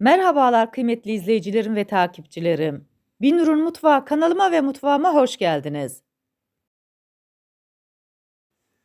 Merhabalar kıymetli izleyicilerim ve takipçilerim. Binur'un Mutfağı kanalıma ve mutfağıma hoş geldiniz.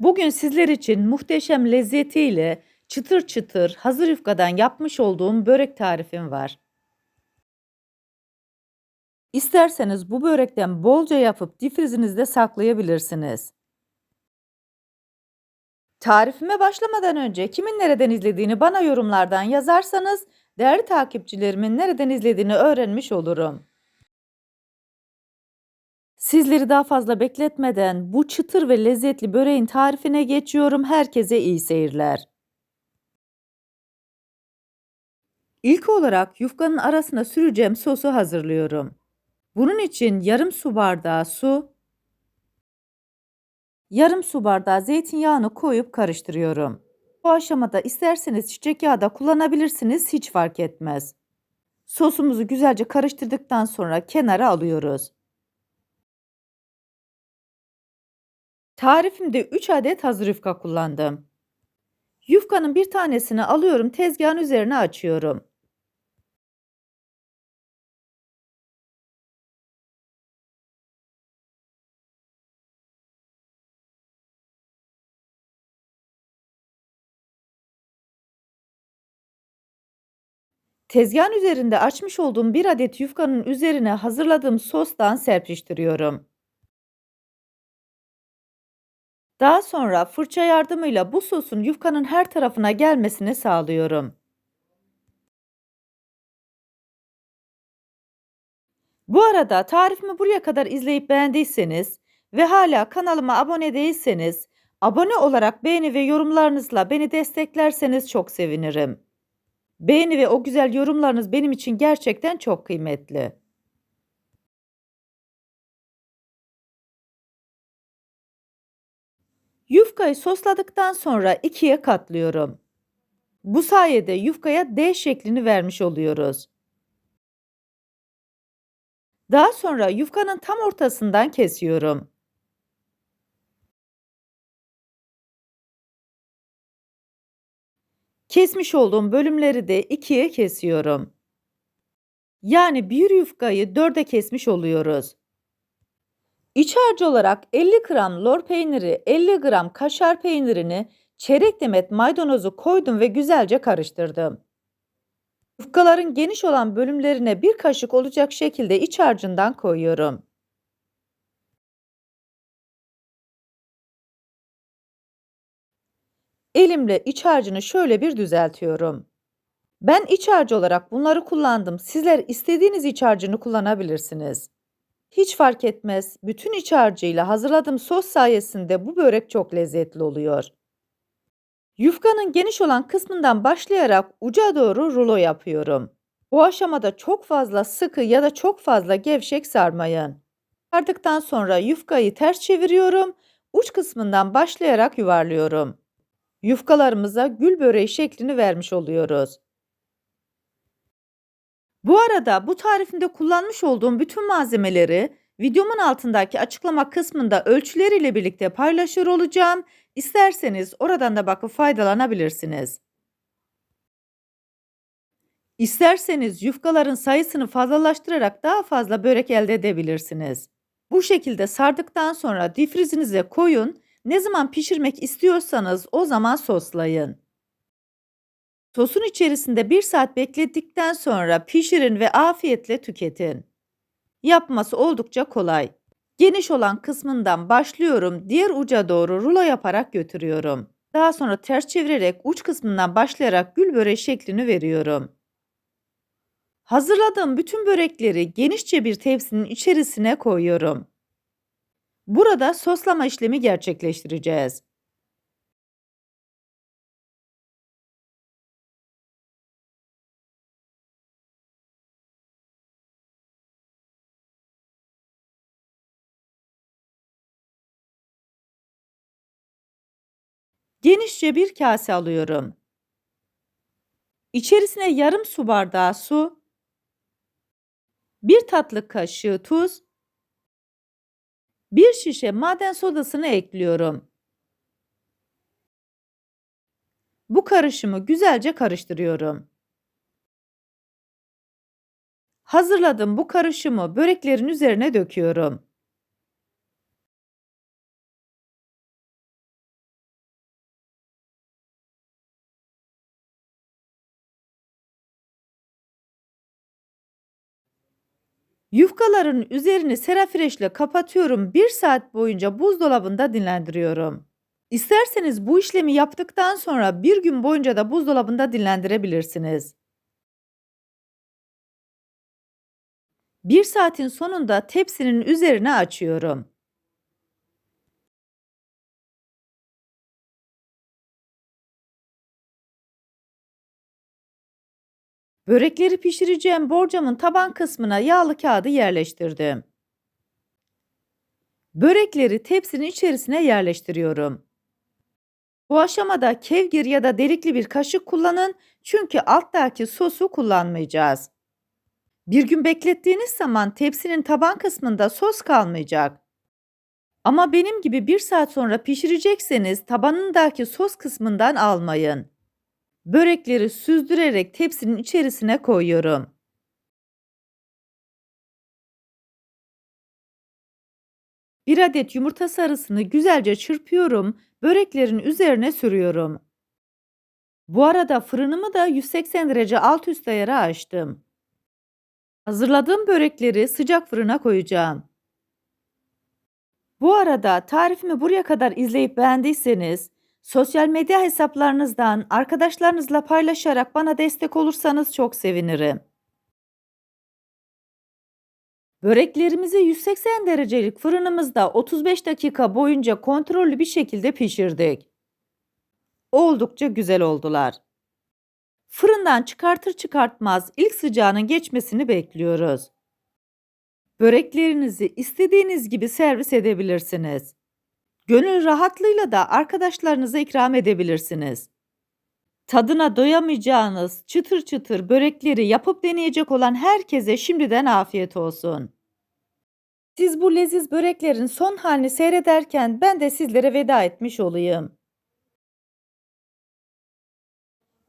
Bugün sizler için muhteşem lezzetiyle çıtır çıtır hazır yufkadan yapmış olduğum börek tarifim var. İsterseniz bu börekten bolca yapıp difrizinizde saklayabilirsiniz. Tarifime başlamadan önce kimin nereden izlediğini bana yorumlardan yazarsanız değerli takipçilerimin nereden izlediğini öğrenmiş olurum. Sizleri daha fazla bekletmeden bu çıtır ve lezzetli böreğin tarifine geçiyorum. Herkese iyi seyirler. İlk olarak yufkanın arasına süreceğim sosu hazırlıyorum. Bunun için yarım su bardağı su, yarım su bardağı zeytinyağını koyup karıştırıyorum. Bu aşamada isterseniz çiçek yağı da kullanabilirsiniz hiç fark etmez. Sosumuzu güzelce karıştırdıktan sonra kenara alıyoruz. Tarifimde 3 adet hazır yufka kullandım. Yufkanın bir tanesini alıyorum tezgahın üzerine açıyorum. Tezgahın üzerinde açmış olduğum bir adet yufkanın üzerine hazırladığım sostan serpiştiriyorum. Daha sonra fırça yardımıyla bu sosun yufkanın her tarafına gelmesini sağlıyorum. Bu arada tarifimi buraya kadar izleyip beğendiyseniz ve hala kanalıma abone değilseniz abone olarak beğeni ve yorumlarınızla beni desteklerseniz çok sevinirim. Beğeni ve o güzel yorumlarınız benim için gerçekten çok kıymetli. Yufkayı sosladıktan sonra ikiye katlıyorum. Bu sayede yufkaya D şeklini vermiş oluyoruz. Daha sonra yufkanın tam ortasından kesiyorum. Kesmiş olduğum bölümleri de ikiye kesiyorum. Yani bir yufkayı dörde kesmiş oluyoruz. İç harcı olarak 50 gram lor peyniri, 50 gram kaşar peynirini, çeyrek demet maydanozu koydum ve güzelce karıştırdım. Yufkaların geniş olan bölümlerine bir kaşık olacak şekilde iç harcından koyuyorum. Elimle iç harcını şöyle bir düzeltiyorum. Ben iç harcı olarak bunları kullandım. Sizler istediğiniz iç harcını kullanabilirsiniz. Hiç fark etmez. Bütün iç harcıyla hazırladığım sos sayesinde bu börek çok lezzetli oluyor. Yufkanın geniş olan kısmından başlayarak uca doğru rulo yapıyorum. Bu aşamada çok fazla sıkı ya da çok fazla gevşek sarmayın. Sardıktan sonra yufkayı ters çeviriyorum. Uç kısmından başlayarak yuvarlıyorum. Yufkalarımıza gül böreği şeklini vermiş oluyoruz. Bu arada bu tarifimde kullanmış olduğum bütün malzemeleri videomun altındaki açıklama kısmında ölçüleriyle birlikte paylaşır olacağım. İsterseniz oradan da bakıp faydalanabilirsiniz. İsterseniz yufkaların sayısını fazlalaştırarak daha fazla börek elde edebilirsiniz. Bu şekilde sardıktan sonra difrizinize koyun. Ne zaman pişirmek istiyorsanız o zaman soslayın. Sosun içerisinde 1 saat beklettikten sonra pişirin ve afiyetle tüketin. Yapması oldukça kolay. Geniş olan kısmından başlıyorum, diğer uca doğru rulo yaparak götürüyorum. Daha sonra ters çevirerek uç kısmından başlayarak gül böreği şeklini veriyorum. Hazırladığım bütün börekleri genişçe bir tepsinin içerisine koyuyorum. Burada soslama işlemi gerçekleştireceğiz. Genişçe bir kase alıyorum. İçerisine yarım su bardağı su, bir tatlı kaşığı tuz, bir şişe maden sodasını ekliyorum. Bu karışımı güzelce karıştırıyorum. Hazırladığım bu karışımı böreklerin üzerine döküyorum. Yufkaların üzerini serafreşle kapatıyorum. 1 saat boyunca buzdolabında dinlendiriyorum. İsterseniz bu işlemi yaptıktan sonra bir gün boyunca da buzdolabında dinlendirebilirsiniz. 1 saatin sonunda tepsinin üzerine açıyorum. Börekleri pişireceğim borcamın taban kısmına yağlı kağıdı yerleştirdim. Börekleri tepsinin içerisine yerleştiriyorum. Bu aşamada kevgir ya da delikli bir kaşık kullanın çünkü alttaki sosu kullanmayacağız. Bir gün beklettiğiniz zaman tepsinin taban kısmında sos kalmayacak. Ama benim gibi bir saat sonra pişirecekseniz tabanındaki sos kısmından almayın. Börekleri süzdürerek tepsinin içerisine koyuyorum. Bir adet yumurta sarısını güzelce çırpıyorum, böreklerin üzerine sürüyorum. Bu arada fırınımı da 180 derece alt üst ayara açtım. Hazırladığım börekleri sıcak fırına koyacağım. Bu arada tarifimi buraya kadar izleyip beğendiyseniz sosyal medya hesaplarınızdan arkadaşlarınızla paylaşarak bana destek olursanız çok sevinirim. Böreklerimizi 180 derecelik fırınımızda 35 dakika boyunca kontrollü bir şekilde pişirdik. Oldukça güzel oldular. Fırından çıkartır çıkartmaz ilk sıcağının geçmesini bekliyoruz. Böreklerinizi istediğiniz gibi servis edebilirsiniz. Gönül rahatlığıyla da arkadaşlarınıza ikram edebilirsiniz. Tadına doyamayacağınız çıtır çıtır börekleri yapıp deneyecek olan herkese şimdiden afiyet olsun. Siz bu leziz böreklerin son halini seyrederken ben de sizlere veda etmiş olayım.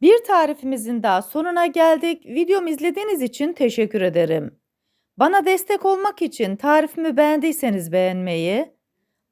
Bir tarifimizin daha sonuna geldik. Videomu izlediğiniz için teşekkür ederim. Bana destek olmak için tarifimi beğendiyseniz beğenmeyi,